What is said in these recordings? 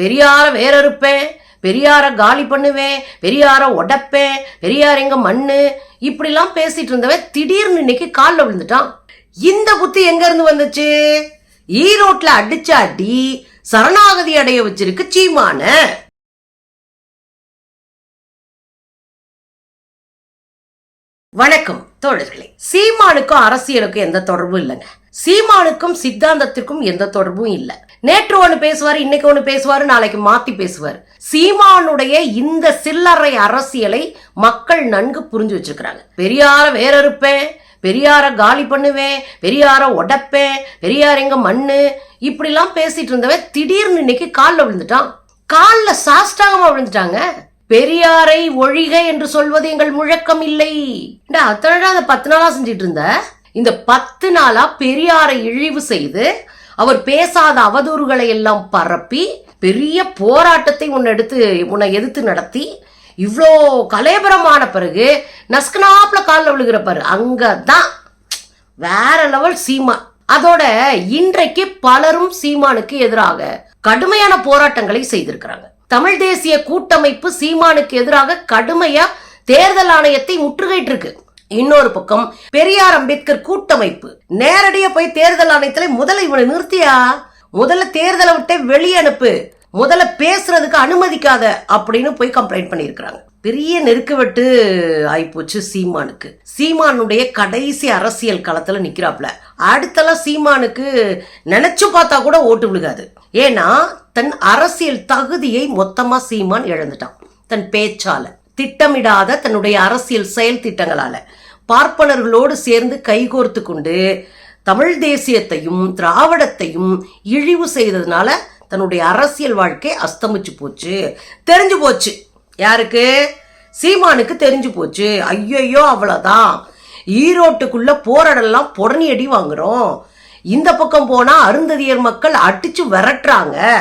பெரியார வேறறுப்பேன் பெரியார காலி பண்ணுவேன் பெரியார உடப்பேன் பெரியார் எங்க மண்ணு? இப்படிலாம் பேசிட்டு இருந்தவன் திடீர்னு இன்னைக்கு காலில் விழுந்துட்டான். இந்த புத்தி எங்க இருந்து வந்துச்சு? ஈரோட்ல அடிச்ச அடி சரணாகதி அடைய வச்சிருக்கு சீமான. வணக்கம் தோழர்களே. சீமானுக்கும் அரசியலுக்கும் எந்த தொடர்பும் இல்லைங்க. சீமானுக்கும் சித்தாந்தத்திற்கும் எந்த தொடர்பும் இல்லை. நேற்று ஒன்று பேசுவார் இன்னைக்கு ஒன்று பேசுவார் நாளைக்கு மாத்தி பேசுவார். சீமானுடைய இந்த சில்லறை அரசியலை மக்கள் நன்கு புரிஞ்சு வச்சிருக்கிறாங்க. பெரியார வேறறுப்பேன் பெரியார காலி பண்ணுவேன் பெரியார உடைப்பேன் பெரியார் எங்க மண்ணு இப்படிலாம் பேசிட்டு இருந்தவன் திடீர்னு இன்னைக்கு காலில் விழுந்துட்டான். காலில் சாஷ்டாகமா விழுந்துட்டாங்க. பெரியாரை ஒழிக என்று சொல்வது எங்கள் முழக்கம் இல்லை. அத்தனை அதை பத்து நாளா செஞ்சிட்டு இருந்த? இந்த பத்து நாளா பெரியாரை இழிவு செய்து அவர் பேசாத அவதூறுகளை எல்லாம் பரப்பி பெரிய போராட்டத்தை உன்னை எடுத்து உன்னை எதிர்த்து நடத்தி இவ்வளோ கலேபரமான பிறகு நஸ்கனாப்ல காலில் விழுகிற பாரு. அங்கதான் வேற லெவல் சீமா. அதோட இன்றைக்கு பலரும் சீமானுக்கு எதிராக கடுமையான போராட்டங்களை செய்திருக்கிறாங்க. தமிழ் தேசிய கூட்டமைப்பு சீமானுக்கு எதிராக கடுமையா தேர்தல் ஆணையத்தை முற்றுகையிட்டு இருக்கு இன்னொரு பக்கம் பெரியார் அம்பேத்கர் கூட்டமைப்பு. நேரடியா போய் தேர்தல் ஆணையத்துல முதல்ல இவனை நிறுத்தியா? முதல்ல தேர்தலை விட்டே வெளியே அனுப்பு. முதல்ல பேசுறதுக்கு அனுமதிக்காத அப்படின்னு போய் கம்ப்ளைண்ட் பண்ணியிருக்கிறாங்க. பெரிய நெருக்குவெட்டு ஆயிப்போச்சு சீமானுக்கு. சீமானுடைய கடைசி அரசியல் களத்துல நிக்கிறாப்ல. அடுத்தெல்லாம் சீமானுக்கு நினைச்சு பார்த்தா கூட ஓட்டு விழுகாது. ஏன்னா தன் அரசியல் தகுதியை மொத்தமா சீமான் இழந்துட்டான். தன் பேச்சால. திட்டமிடாத தன்னுடைய அரசியல் செயல் திட்டங்களால. பார்ப்பனர்களோடு சேர்ந்து கைகோர்த்து கொண்டு தமிழ் தேசியத்தையும் திராவிடத்தையும் இழிவு செய்ததுனால தன்னுடைய அரசியல் வாழ்க்கை அஸ்தமிச்சு போச்சு. தெரிஞ்சு போச்சு. யாருக்கு? சீமானுக்கு தெரிஞ்சு போச்சு. ஐயையோ அவ்வளோதான் ஈரோட்டுக்குள்ள போராடலாம் புடனி அடி வாங்குறோம். இந்த பக்கம் போனா அருந்ததியர் மக்கள் அடிச்சு விரட்டுறாங்க.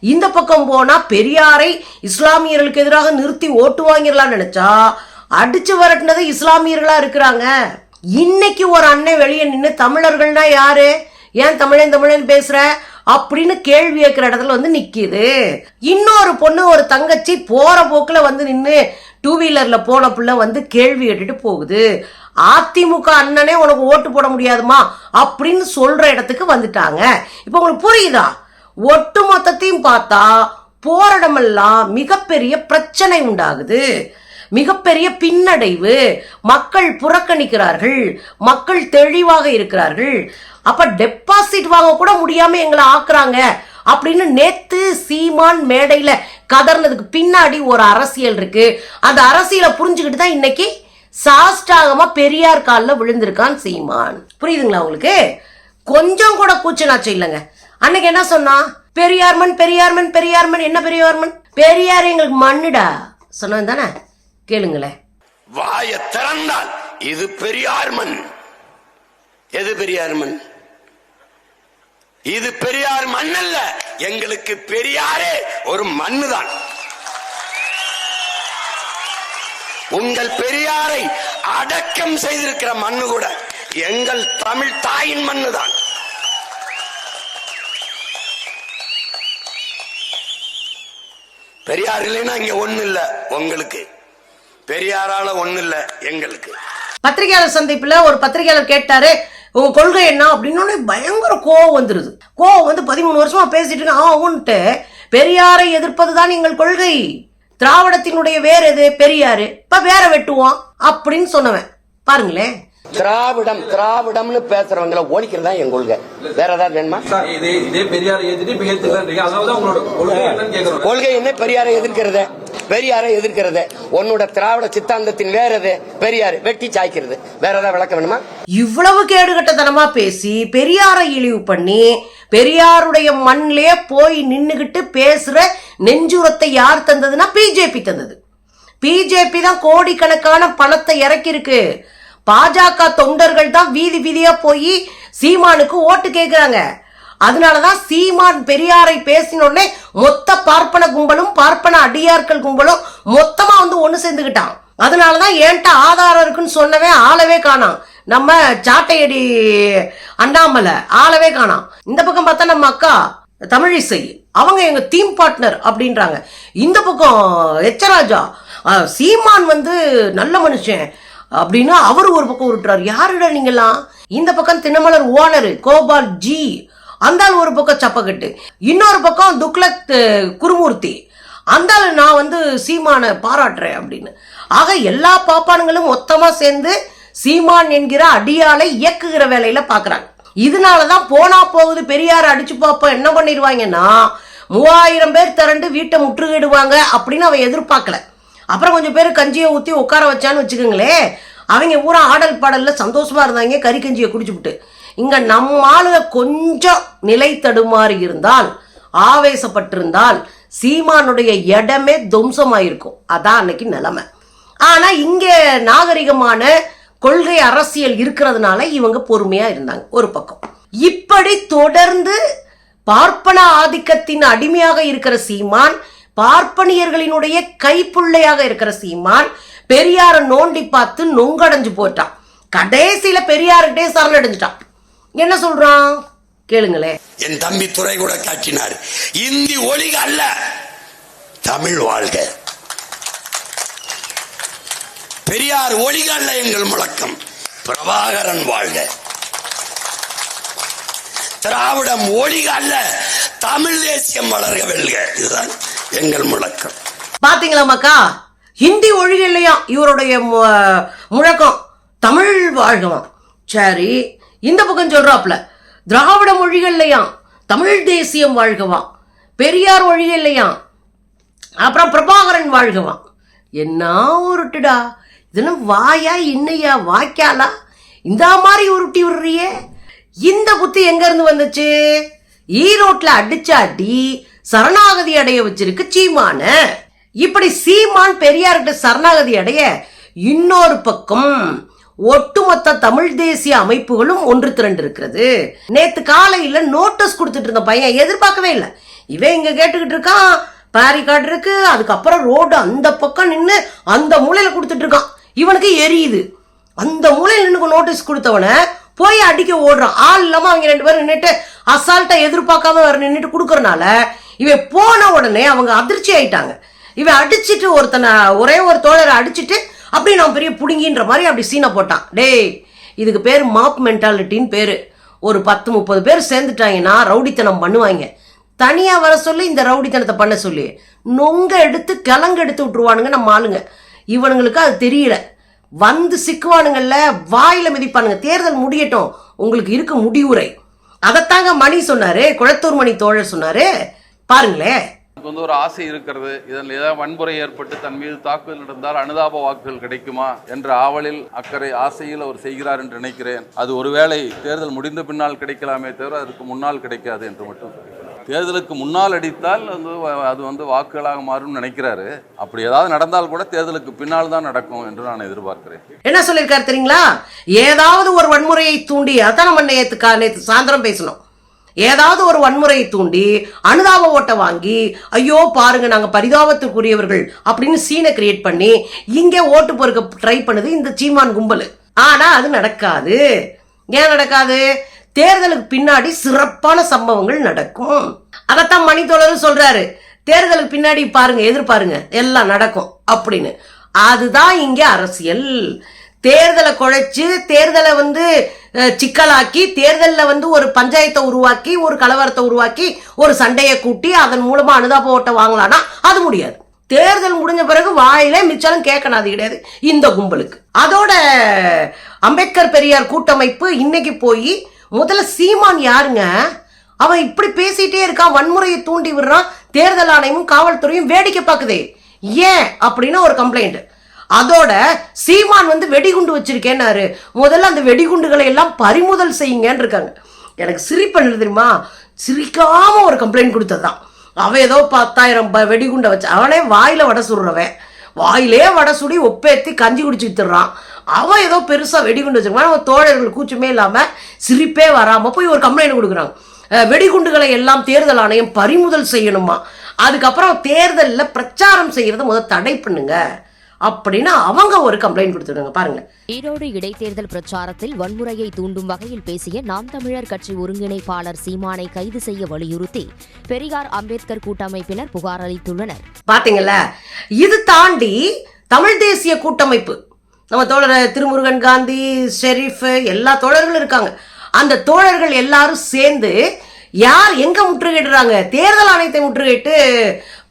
இந்த பக்கம் போனா பெரியாரை இஸ்லாமியர்களுக்கு எதிராக நிறுத்தி ஓட்டு வாங்கிடலாம் நினைச்சா அடிச்சு வரட்டினது இஸ்லாமியர்களா இருக்கிறாங்க. இன்னைக்கு ஒரு அண்ணன் வெளியே நின்று தமிழர்கள்னா யாரு? ஏன் தமிழன் தமிழன் பேசுற? அப்படின்னு கேள்வி கேட்கிற இடத்துல வந்து நிற்கிது இன்னொரு பொண்ணு ஒரு தங்கச்சி போற போக்குல வந்து நின்று டூ வீலர்ல போன புள்ள வந்து கேள்வி கேட்டுட்டு போகுது. அதிமுக அண்ணனே உனக்கு ஓட்டு போட முடியாதுமா? அப்படின்னு சொல்ற இடத்துக்கு வந்துட்டாங்க. இப்போ உங்களுக்கு புரியுதா? ஒட்டு மொத்தத்தையும் பார்த்தா போராடமெல்லாம் மிகப்பெரிய பிரச்சனை உண்டாகுது. மிகப்பெரிய பின்னடைவு. மக்கள் புறக்கணிக்கிறார்கள். மக்கள் தெளிவாக இருக்கிறார்கள். அப்ப டெபாசிட் வாங்க கூட முடியாம எங்களை ஆக்குறாங்க அப்படின்னு நேத்து சீமான் மேடையில கதர்னதுக்கு பின்னாடி ஒரு அரசியல் இருக்கு. அந்த அரசியலை புரிஞ்சுக்கிட்டு தான் இன்னைக்கு சாஸ்டாகமா பெரியார் காலில் விழுந்திருக்கான் சீமான். புரியுதுங்களா உங்களுக்கு? கொஞ்சம் கூட கூச்சனாச்சும் இல்லைங்க. அன்னைக்கு என்ன சொன்னா? பெரியார்மன் பெரியார் மண் என்ன பெரியார்மன்? பெரியார் எங்களுக்கு மண்ணுடா. சொன்னது தானே? கேளுங்களேன். வாய திறந்தால் இது பெரியார் மண் எது பெரியார் மண் இது பெரியார் மண் அல்ல எங்களுக்கு பெரியாரே ஒரு மண்ணுதான். உங்கள் பெரியாரை அடக்கம் செய்திருக்கிற மண்ணு கூட எங்கள் தமிழ் தாயின் மண்ணுதான். பெரியார் இல்லைன்னா இங்க ஒண்ணு இல்ல உங்களுக்கு. பெரியாரால ஒண்ணு இல்ல எங்களுக்கு. பத்திரிகையாளர் சந்திப்புல ஒரு பத்திரிகையாளர் கேட்டாரு உங்க கொள்கை என்ன? அப்படின்னு பயங்கர கோவம் வந்துருது. கோவம் வந்து பதிமூணு வருஷமா பேசிட்டு ஆகும்ட்டு பெரியாரை எதிர்ப்பதுதான் எங்கள் கொள்கை. திராவிடத்தினுடைய வேற எது? பெரியாரு. இப்ப வேற வெட்டுவோம். அப்படின்னு சொன்னவன். பாருங்களேன். திராவிடம் திராவிடம்னு பேசுறவங்கள ஒழிக்கிறதா என் கொள்கை. வேற ஏதாவது வேணுமா? கொள்கை என்ன? பெரியாரை எதிர்க்கிறது. பெரியாரை எதிர்க்கிறது. உன்னோட திராவிட சித்தாந்தத்தின் வேற எது? பெரியார் வெட்டி சாய்க்கிறது. வேற ஏதாவது விளக்கம் வேணுமா? இவ்வளவு கேடுகட்டத்தனமா பேசி பெரியாரை இழிவு பண்ணி பெரியாருடைய மண்ணிலே போய் நின்னுகிட்டு பேசுற நெஞ்சுரத்தை யார் தந்ததுன்னா பிஜேபி தந்தது. பிஜேபி தான் கோடிக்கணக்கான பணத்தை இறக்கியிருக்கு. பாஜக தொண்டர்கள் தான் வீதி வீதியா போய் சீமானுக்கு ஓட்டு கேட்கிறாங்க அதனாலதான் சீமான் பெரியாரை பேசினோடனே மொத்த பார்ப்பன கும்பலும் பார்ப்பன அடியார்கள் கும்பலும் மொத்தமா வந்து ஒண்ணு சேர்ந்துக்கிட்டான் அதனாலதான் ஏன்ட்ட ஆதாரம் இருக்குன்னு சொன்னவே ஆளவே காணாம் நம்ம சாட்டையடி அண்ணாமலை ஆளவே காணாம் இந்த பக்கம் பார்த்தா நம்ம அக்கா தமிழிசை அவங்க எங்க தீம் பார்ட்னர் அப்படின்றாங்க. இந்த பக்கம் எச்சராஜா சீமான் வந்து நல்ல மனுஷன். அப்படின்னு அவர் ஒரு பக்கம் உருட்டுறாரு. யாருடா நீங்களாம் இந்த பக்கம் தினமலர் ஓனர் கோபால் ஜி. அந்தால் ஒரு பக்கம் சப்பக்கட்டு இன்னொரு பக்கம் துக்லத் குருமூர்த்தி. அந்தால் நான் வந்து சீமானை பாராட்டுறேன் அப்படின்னு. ஆக எல்லா பாப்பானுங்களும் மொத்தமாக சேர்ந்து சீமான் என்கிற அடியாலை இயக்குகிற வேலையில பாக்குறாங்க. இதனாலதான் போனா போகுது பெரியார் அடிச்சு பார்ப்போம் என்ன பண்ணிடுவாங்கன்னா மூவாயிரம் பேர் திரண்டு வீட்டை முற்றுகிடுவாங்க அப்படின்னு அவன் எதிர்பார்க்கல. அப்புறம் கொஞ்சம் பேர் கஞ்சியை ஊற்றி உட்கார வச்சான்னு வச்சுக்கோங்களேன் அவங்க பூரா ஆடல் பாடலில் சந்தோஷமாக இருந்தாங்க கறி கஞ்சியை குடிச்சுப்புட்டு இங்கே நம்ம கொஞ்சம் நிலை தடுமாறி இருந்தால் ஆவேசப்பட்டிருந்தால் சீமானுடைய இடமே துவம்சமாயிருக்கும். அதான் அன்னைக்கு நிலைமை. ஆனால் இங்கே நாகரிகமான கொள்கை அரசியல் இருக்கிறதுனால இவங்க பொறுமையாக இருந்தாங்க ஒரு பக்கம். இப்படி தொடர்ந்து பார்ப்பன ஆதிக்கத்தின் அடிமையாக இருக்கிற சீமான் பார்ப்பனியர்களினுடைய கைப்புள்ளையாக இருக்கிற சீமான் பெரியார நோண்டி பார்த்து நொங்கடைஞ்சு போட்டான் கடைசியில பெரியார்கிட்டே சரணடைஞ்சிட்டான். என்ன சொல்றான்? கேளுங்களேன் என் தம்பி துறை கூட காட்டினார். இந்தி ஒளிக அல்ல தமிழ் வாழ்க. பெரியார் ஒளிக அல்ல எங்கள் முழக்கம் பிரபாகரன் வாழ்க. திராவிடம் ஒளிக அல்ல தமிழ் தேசியம் வளர்க வெல்க. இதுதான் எங்கள் முழக்கம். பாத்தீங்களா மக்கா? ஹிந்தி ஒழிக இல்லையா? இவருடைய முழக்கம். தமிழ் வாழ்கவாம் சரி இந்த பக்கம் சொல்றாப்ல திராவிட மொழிகள் இல்லையாம் தமிழ் தேசியம் வாழ்கவாம் பெரியார் ஒழிக இல்லையாம் அப்புறம் பிரபாகரன் வாழ்கவாம் என்ன உருட்டுடா? இதெல்லாம் வாயா இன்னையா வாய்க்காலா? இந்த மாதிரி உருட்டி விடுறியே? இந்த புத்தி எங்க இருந்து வந்துச்சு? ஈரோட்ல அடிச்ச அடி சரணாகதி அடைய வச்சிருக்கு சீமான. இப்படி சீமான் பெரியார்கிட்ட சரணாகதி அடைய இன்னொரு பக்கம் ஒட்டுமொத்த தமிழ் தேசிய அமைப்புகளும் ஒன்று திரண்டு இருக்கிறது. நேத்து காலையில நோட்டீஸ் கொடுத்துட்டு இருந்த பையன் எதிர்பார்க்கவே இல்லை. இவன் இங்க கேட்டுக்கிட்டு இருக்கான் பேரிகார்டு இருக்கு அதுக்கப்புறம் ரோடு அந்த பக்கம் நின்று அந்த மூலையில கொடுத்துட்டு இருக்கான். இவனுக்கு எரியுது. அந்த மூலையில நின்று நோட்டீஸ் கொடுத்தவன போய் அடிக்க ஓடுறான். ஆள் இல்லாம அவங்க ரெண்டு பேரும் நின்றுட்டு அசால்ட்டா எதிர்பார்க்காம வேற நின்றுட்டு கொடுக்கறனால இவன் போன உடனே அவங்க அதிர்ச்சி ஆயிட்டாங்க. இவன் அடிச்சுட்டு ஒருத்தனை ஒரே ஒரு தோழரை அடிச்சிட்டு அப்படியே நான் பெரிய புடுங்கின்ற மாதிரி அப்படி சீனை போட்டான். டேய் இதுக்கு பேர் மாப் மென்டாலிட்டின்னு பேரு. ஒரு பத்து முப்பது பேர் சேர்ந்துட்டாங்கன்னா ரவுடித்தனம் பண்ணுவாங்க. தனியா வர சொல்லி இந்த ரவுடித்தனத்தை பண்ண சொல்லி. நொங்க எடுத்து கிழங்கு எடுத்து விட்டுருவானுங்க நம்ம ஆளுங்க. இவனுங்களுக்கு அது தெரியல. வந்து சிக்குவானுங்கல்ல வாயில மிதிப்பானுங்க. தேர்தல் முடியட்டும். உங்களுக்கு இருக்க முடிவுரை. அதைத்தாங்க மணி சொன்னாரு குளத்தூர் மணி தோழர் சொன்னாரு. பாருங்களேன் எனக்கு வந்து ஒரு ஆசை இருக்கிறது. இதில் ஏதாவது வன்முறை ஏற்பட்டு தன் மீது தாக்குதல் நடந்தால் அனுதாப வாக்குகள் கிடைக்குமா என்ற ஆவலில் அக்கறை ஆசையில் அவர் செய்கிறார் என்று நினைக்கிறேன். அது ஒருவேளை தேர்தல் முடிந்த பின்னால் கிடைக்கலாமே தவிர அதற்கு முன்னால் கிடைக்காது என்று மட்டும் தேர்தலுக்கு முன்னால் அடித்தால் வந்து அது வந்து வாக்குகளாக மாறும்னு நினைக்கிறாரு. அப்படி ஏதாவது நடந்தால் கூட தேர்தலுக்கு பின்னால் தான் நடக்கும் என்று நான் எதிர்பார்க்கிறேன். என்ன சொல்லியிருக்காரு தெரியுங்களா? ஏதாவது ஒரு வன்முறையை தூண்டி அதான் நம்ம நேற்று நேற்று சாயந்தரம் பேசணும் ஏதாவது ஒரு வன்முறையை தூண்டி அனுதாப ஓட்டை வாங்கி ஐயோ பாருங்க நாங்கள் பரிதாபத்துக்குரியவர்கள் அப்படின்னு சீனை கிரியேட் பண்ணி இங்கே ஓட்டு பொறுக்க ட்ரை பண்ணுது இந்த சீமான் கும்பல். ஆனால் அது நடக்காது. ஏன் நடக்காது? தேர்தலுக்கு பின்னாடி சிறப்பான சம்பவங்கள் நடக்கும். அதைத்தான் மணித்தோழர் சொல்றாரு. தேர்தலுக்கு பின்னாடி பாருங்க எதிர்பாருங்க எல்லாம் நடக்கும் அப்படின்னு. அதுதான் இங்க அரசியல். தேர்தலை குழைச்சு தேர்தலை வந்து சிக்கலாக்கி தேர்தலில் வந்து ஒரு பஞ்சாயத்தை உருவாக்கி ஒரு கலவரத்தை உருவாக்கி ஒரு சண்டையை கூட்டி அதன் மூலமா அனுதாப ஓட்டை வாங்கலாம்னா அது முடியாது. தேர்தல் முடிஞ்ச பிறகு வாயிலே மிச்சாலும் கேட்கணும் அது கிடையாது. இந்த கும்பலுக்கு. அதோட அம்பேத்கர் பெரியார் கூட்டமைப்பு இன்னைக்கு போய் முதல்ல சீமான் யாருங்க? அவன் இப்படி பேசிட்டே இருக்கான் வன்முறையை தூண்டி விடுறான் தேர்தல் ஆணையமும் காவல்துறையும் வேடிக்கை பார்க்குதே. ஏன்? அப்படின்னு ஒரு கம்ப்ளைண்ட் அதோட சீமான் வந்து வெடிகுண்டு வச்சிருக்கேன்னாரு. முதல்ல அந்த வெடிகுண்டுகளை எல்லாம் பறிமுதல் செய்யுங்கன்னு இருக்காங்க. எனக்கு சிரிப்பு தெரியுமா? சிரிக்காம ஒரு கம்ப்ளைண்ட் கொடுத்ததுதான். அவன் ஏதோ பத்தாயிரம் ப- வெடிகுண்டை வச்சு அவனே வாயில வடை சுடுறவன். வாயிலே வடை சுடி ஒப்பேத்தி கஞ்சி குடிச்சு அவன் ஏதோ பெருசா வெடிகுண்டு வச்சிருக்கான் அவன் தோழர்கள் கூச்சமே இல்லாம சிரிப்பே வராம போய் ஒரு கம்ப்ளைண்ட் கொடுக்குறாங்க. வெடிகுண்டுகளை எல்லாம் தேர்தல் ஆணையம் பறிமுதல் செய்யணுமா? அதுக்கப்புறம் தேர்தலில் பிரச்சாரம் செய்யறத முதல் தடை பண்ணுங்க அப்படின்னு அவங்க ஒரு கம்ப்ளைண்ட் கொடுத்துருங்க பாருங்க. ஈரோடு இடைத்தேர்தல் பிரச்சாரத்தில் வன்முறையை தூண்டும் வகையில் பேசிய நாம் தமிழர் கட்சி ஒருங்கிணைப்பாளர் சீமானை கைது செய்ய வலியுறுத்தி பெரியார் அம்பேத்கர் கூட்டமைப்பினர் புகார் அளித்துள்ளனர். பாத்தீங்கல்ல? இது தாண்டி தமிழ் தேசிய கூட்டமைப்பு நம்ம தோழர் திருமுருகன் காந்தி ஷெரீஃப் எல்லா தோழர்களும் இருக்காங்க. அந்த தோழர்கள் எல்லாரும் சேர்ந்து யார் எங்க முற்றுகையிடுறாங்க? தேர்தல் ஆணையத்தை முற்றுகையிட்டு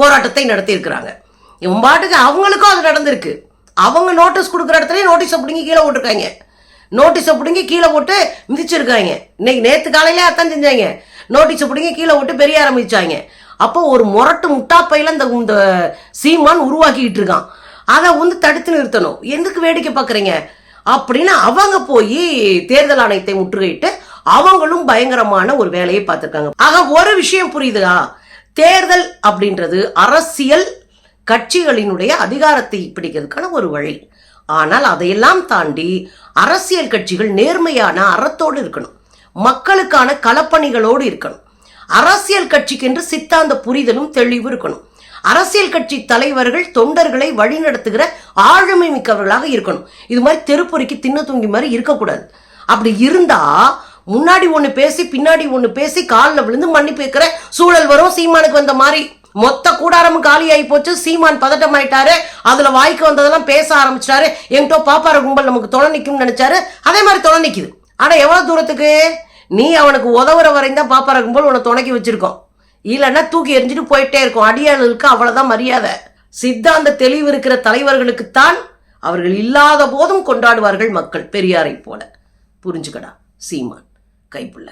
போராட்டத்தை நடத்தியிருக்கிறாங்க. பாட்டுக்கு அவங்களுக்கும் அது நடந்திருக்கு. அவங்க நோட்டீஸ் கொடுக்குற இடத்துலயே நோட்டீஸை பிடிங்கி கீழே போட்டிருக்காங்க. நோட்டீஸை பிடுங்கி கீழே போட்டு மிதிச்சிருக்காங்க. இன்னைக்கு நேற்று காலையிலே அத்தான் செஞ்சாங்க. நோட்டீஸை பிடுங்கி கீழே போட்டு பெரிய ஆரம்பிச்சாங்க. அப்போ ஒரு முரட்டு முட்டாப்பையில இந்த இந்த சீமான் உருவாக்கிக்கிட்டு இருக்கான். அதை வந்து தடுத்து நிறுத்தணும். எதுக்கு வேடிக்கை பார்க்குறீங்க? அப்படின்னு அவங்க போய் தேர்தல் ஆணையத்தை முற்றுகையிட்டு அவங்களும் பயங்கரமான ஒரு வேலையை பார்த்துருக்காங்க. ஆக ஒரு விஷயம் புரியுதா? தேர்தல் அப்படின்றது அரசியல் கட்சிகளினுடைய அதிகாரத்தை பிடிக்கிறதுக்கான ஒரு வழி. ஆனால் அதையெல்லாம் தாண்டி அரசியல் கட்சிகள் நேர்மையான அறத்தோடு இருக்கணும். மக்களுக்கான களப்பணிகளோடு இருக்கணும். அரசியல் கட்சிக்கென்று சித்தாந்த புரிதலும் தெளிவு இருக்கணும். அரசியல் கட்சி தலைவர்கள் தொண்டர்களை வழிநடத்துகிற ஆளுமை மிக்கவர்களாக இருக்கணும். இது மாதிரி தெருப்பொறிக்கு தின்ன தூங்கி மாதிரி இருக்கக்கூடாது. அப்படி இருந்தா முன்னாடி ஒண்ணு பேசி பின்னாடி ஒன்று பேசி காலில் விழுந்து மன்னிப்பு வைக்கிற சூழல் வரும். சீமானுக்கு வந்த மாதிரி மொத்த கூடாரமும் காலி ஆகி போச்சு. சீமான் பதட்டம் ஆயிட்டாரு. அதுல வாய்க்கு வந்ததெல்லாம் பேச ஆரம்பிச்சிட்டாரு. என்கிட்ட பாப்பார கும்பல் நமக்கு தொலை நிற்கும்னு நினைச்சாரு. அதே மாதிரி தொலை நிக்குது. ஆனா எவ்வளவு தூரத்துக்கு? நீ அவனுக்கு உதவுற வரையும் தான் பாப்பார கும்பல் உன்னை துணைக்கி வச்சிருக்கோம். இல்லைன்னா தூக்கி எறிஞ்சிட்டு போயிட்டே இருக்கும். அடியாளுக்கு அவ்வளோதான் மரியாதை. சித்தாந்த தெளிவு இருக்கிற தலைவர்களுக்குத்தான் அவர்கள் இல்லாத போதும் கொண்டாடுவார்கள் மக்கள். பெரியாரை போல. புரிஞ்சுக்கடா சீமான். கைப்புள்ள.